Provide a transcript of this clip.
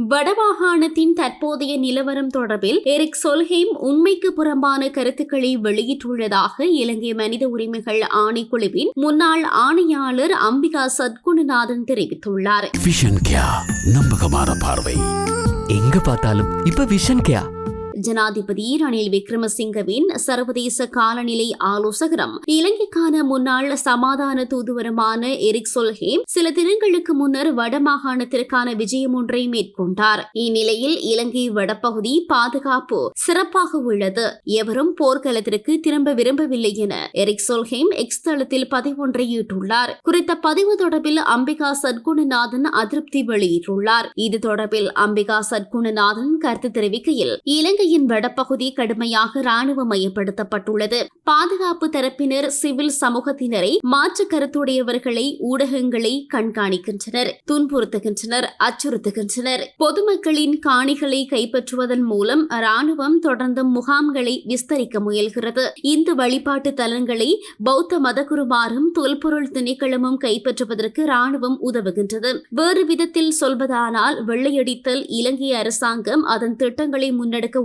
வடமாகாணத்தின் தற்போதைய நிலவரம் தொடர்பில் எரிக் சொல்ஹேம் உண்மைக்கு புறம்பான கருத்துக்களை வெளியிட்டுள்ளதாக இலங்கை மனித உரிமைகள் ஆணைக்குழுவின் முன்னாள் ஆணையாளர் அம்பிகா சத்குணநாதன் தெரிவித்துள்ளார். விஷன் நம்பகமான பார்வை. எங்க பார்த்தாலும் இப்ப விஷன் கேயா ஜனாதிபதி ரணில் விக்ரமசிங்கவின் சர்வதேச காலநிலை ஆலோசகரும் இலங்கைக்கான முன்னாள் சமாதான தூதுவருமான எரிக் சொல்ஹேம் சில தினங்களுக்கு முன்னர் வடமாகாணத்திற்கான விஜயம் ஒன்றை மேற்கொண்டார். இந்நிலையில் இலங்கை வடபகுதி பாதுகாப்பு சிறப்பாக உள்ளது. எவரும் போர்க்களத்திற்கு திரும்ப விரும்பவில்லை என எரிக் சொல்ஹேம் எக்ஸ் தளத்தில் பதிவொன்றை ஈட்டுள்ளார். குறித்த பதிவு தொடர்பில் அம்பிகா சத்குணநாதன் அதிருப்தி வெளியிட்டுள்ளார். இது தொடர்பில் அம்பிகா சத்குணநாதன் கருத்து தெரிவிக்கையில் இலங்கையில் இலங்கையின் வடபகுதி கடுமையாக ராணுவ ராணுவமயப்படுத்தப்பட்டுள்ளது பாதுகாப்பு தரப்பினர் சிவில் சமூகத்தினரை மாற்று கருத்துடையவர்களை ஊடகங்களை கண்காணிக்கின்றனர் துன்புறுத்துகின்றனர் அச்சுறுத்துகின்றனர். பொதுமக்களின் காணிகளை கைப்பற்றுவதன் மூலம் ராணுவம் தொடர்ந்து முகாம்களை விஸ்தரிக்க முயல்கிறது. இந்து வழிபாட்டு தலங்களை பௌத்த மதகுருமாரும் தொல்பொருள் திணைக்களமும் கைப்பற்றுவதற்கு ராணுவம் உதவுகின்றது. வேறு விதத்தில் சொல்வதானால் வெள்ளையடித்தல் இலங்கை அரசாங்கம் அதன் திட்டங்களை முன்னெடுக்க